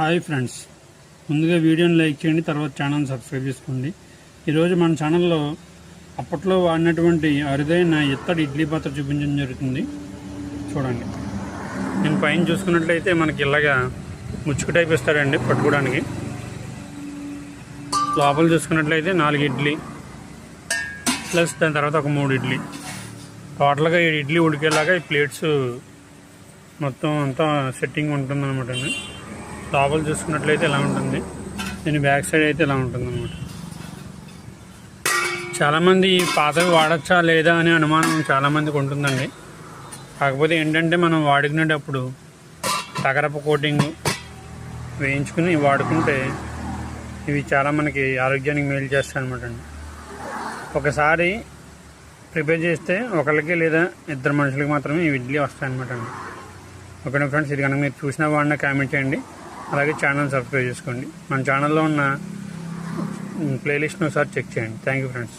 Hi friends. ముందుగా వీడియోని like చేయండి తర్వాత ఛానల్ సబ్స్క్రైబ్ చేసుకోండి. ఈరోజు మన ఛానల్లో అప్పట్లో వాడినటువంటి అరుదైన ఇత్తడి ఇడ్లీ పాత్ర చూపించడం జరుగుతుంది. చూడండి. నేను పైన చూసుకున్నట్లయితే మనకి ఇలాగా ముచ్చుకు టైప్ ఇస్తాడండి పట్టుకోవడానికి. లోపల చూసుకున్నట్లయితే నాలుగు ఇడ్లీ ప్లస్ దాని తర్వాత ఒక మూడు ఇడ్లీ. టోటల్గా ఈ ఇడ్లీ ఉడికేలాగా ఈ ప్లేట్స్ మొత్తం అంతా సెట్టింగ్ ఉంటుంది అనమాట లోపల చూసుకున్నట్లయితే ఇలా ఉంటుంది? దీని బ్యాక్ సైడ్ అయితే ఇలా ఉంటుంది అనమాట చాలామంది ఈ పాతవి వాడచ్చా లేదా అనే అనుమానం చాలామందికి ఉంటుందండి. కాకపోతే ఏంటంటే మనం వాడుకునేటప్పుడు తగరపు కోటింగ్ వేయించుకుని వాడుకుంటే ఇవి చాలా మనకి ఆరోగ్యానికి మేలు చేస్తాయి అనమాట అండి. ఒకసారి ప్రిపేర్ చేస్తే ఒకరికి లేదా ఇద్దరు మనుషులకి మాత్రమే ఈ ఇడ్లీ వస్తాయి అనమాట అండి. Okay friends? ఇది కనుక మీరు చూసినా వాడినా కామెంట్ చేయండి. అలాగే ఛానల్ సబ్స్క్రైబ్ చేసుకోండి. మన ఛానల్లో ఉన్న ప్లేలిస్ట్ను ఒకసారి చెక్ చేయండి. Thank you friends.